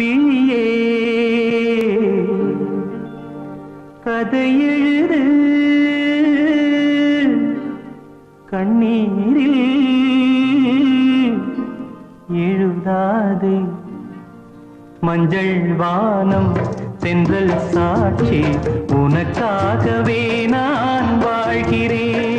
புவியே கதையெழுது கண்ணீரில் எழுதாதே. மஞ்சள் வானம் தென்றல் சாட்சி உனக்காகவே நான் வாழ்கிறேன்.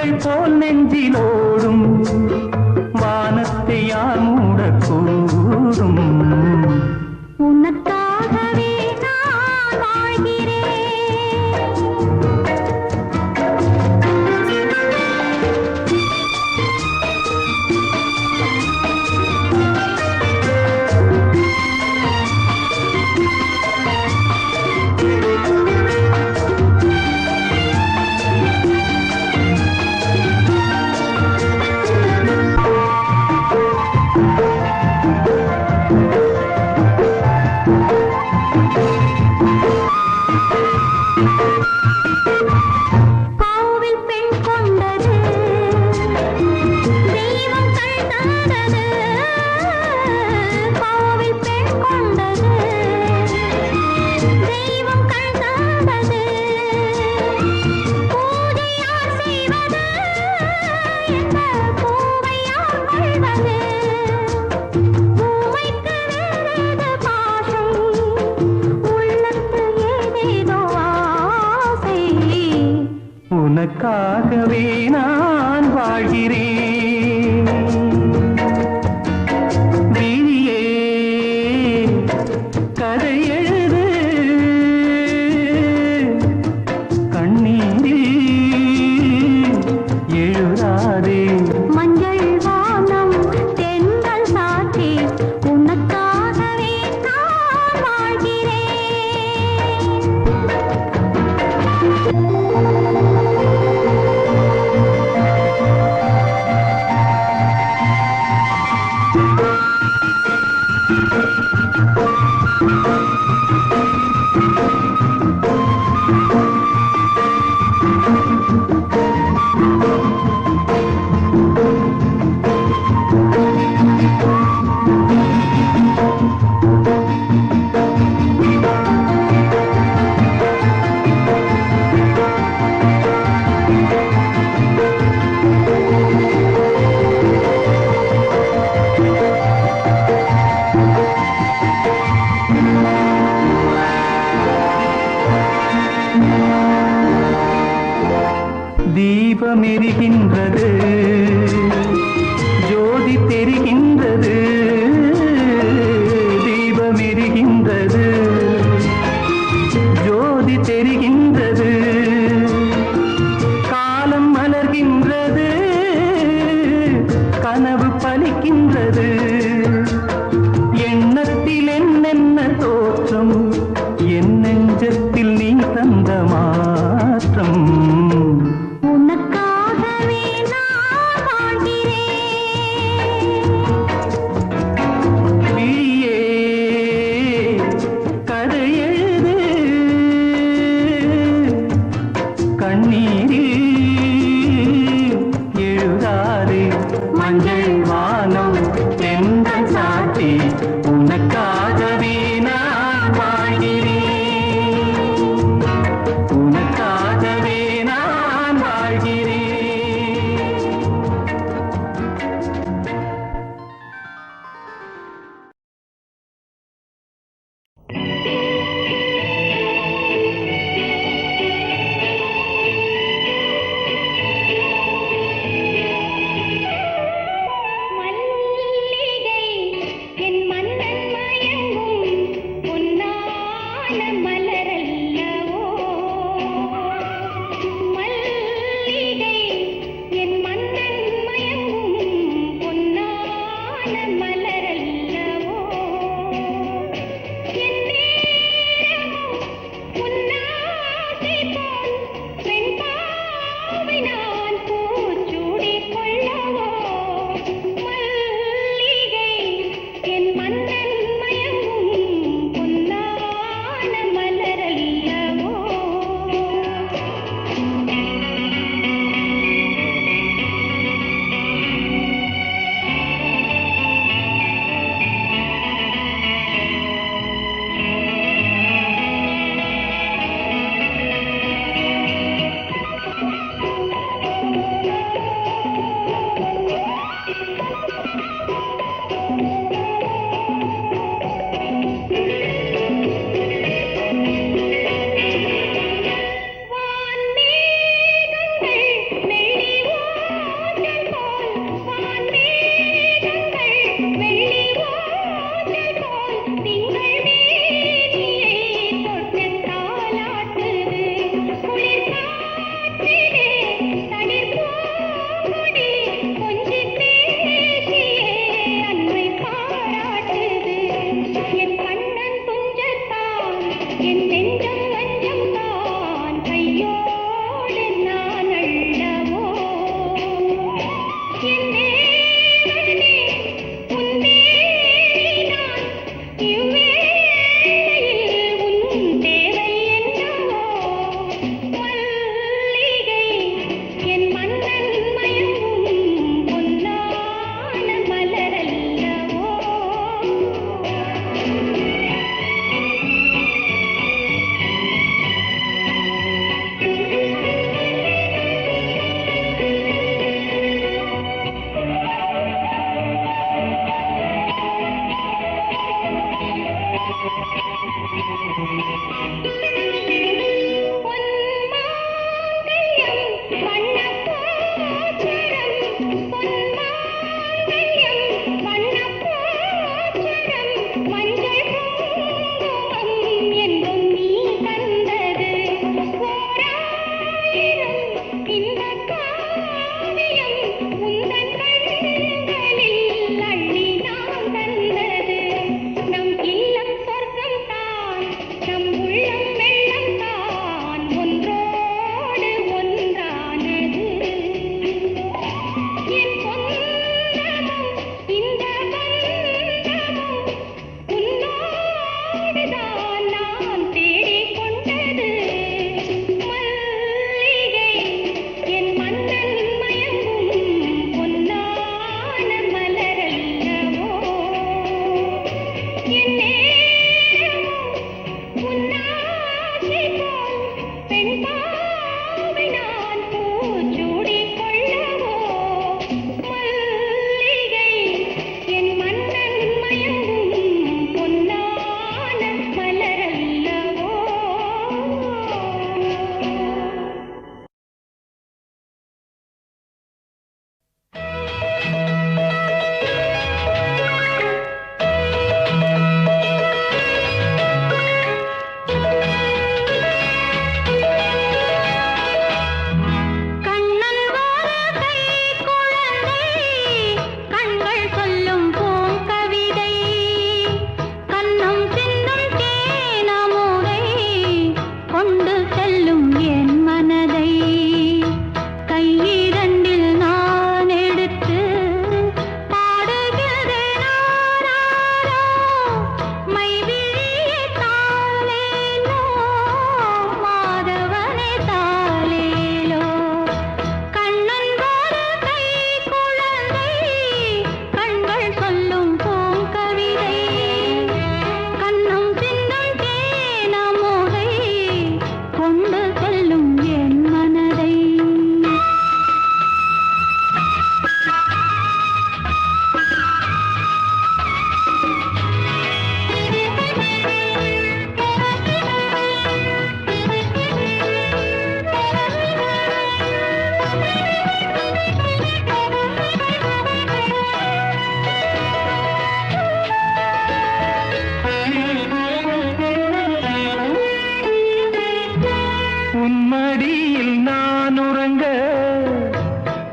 திங்கள் போல் நெஞ்சிலோடும் வானத்தை யாமும் உனக்காகவே நான் வாழ்கிறேன்.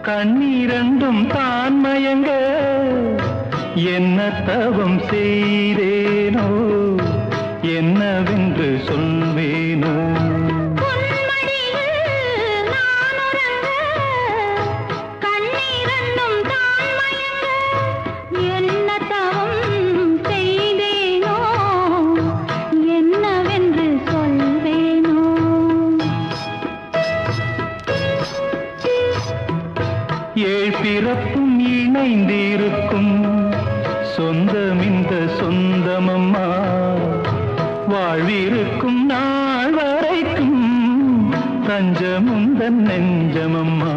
கண்ணீரண்டும் தான் மயங்க. என்ன தவம் செய்தேனோ? என்னவென்று சொல்வேனோ? இணைந்திருக்கும். சொந்தம் இந்த சொந்தமம்மா வாழ்விருக்கும் நாள் வரைக்கும் தஞ்சமுந்தன் நெஞ்சமம்மா.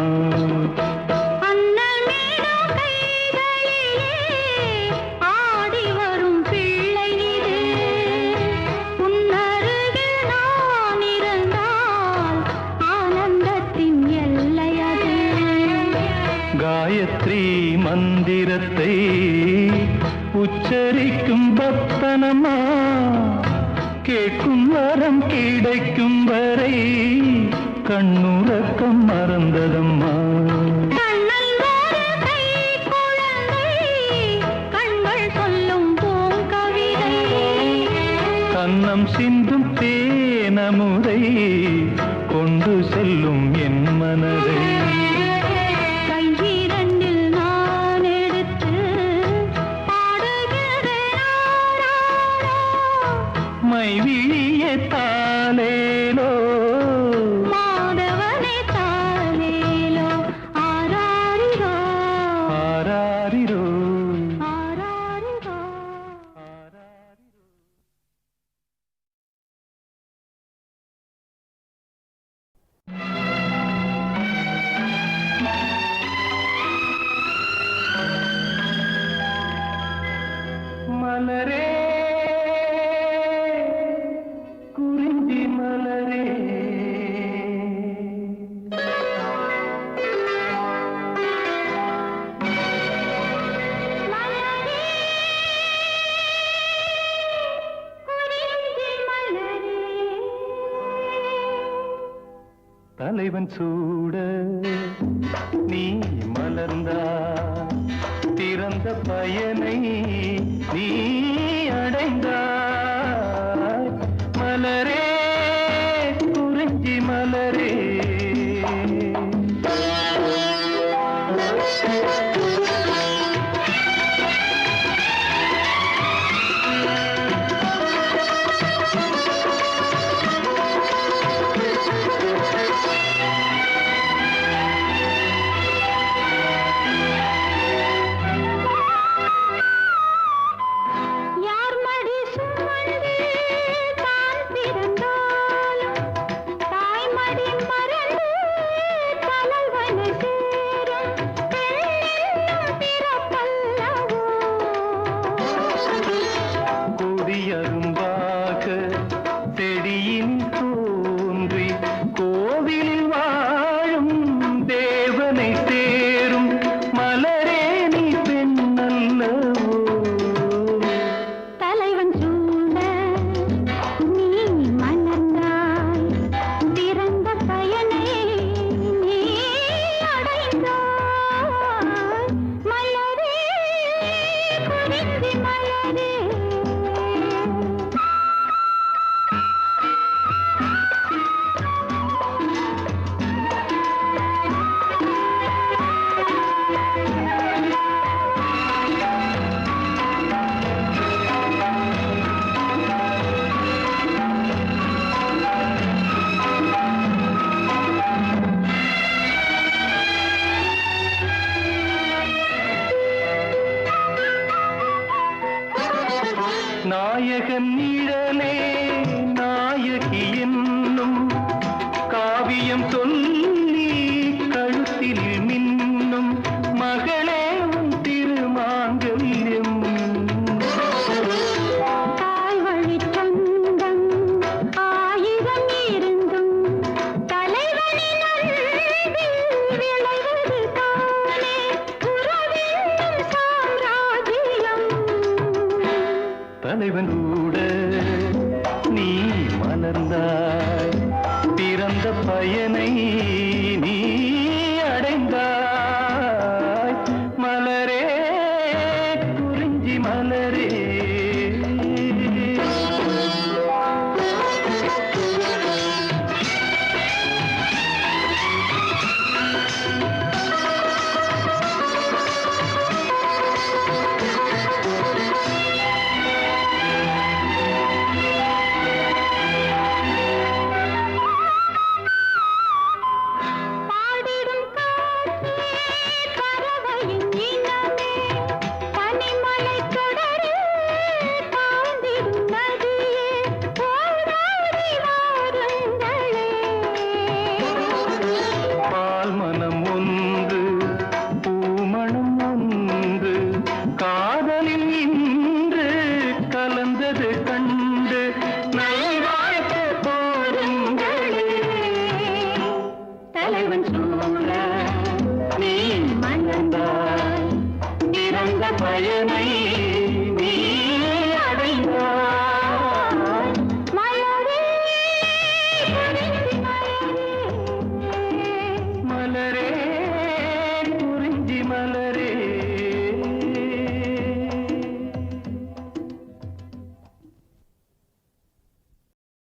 உச்சரிக்கும் பத்தனமா கேட்கும் வரம் கிடைக்கும் வரை கண்ணுறக்கம் மறந்ததம்மா. கன்னம் சிந்தும் தேனமுறை மை விழியத்தாலே into நாயகன் நிழலே தலைவன் கூட நீ மலர்ந்தாய். பிறந்த பயனை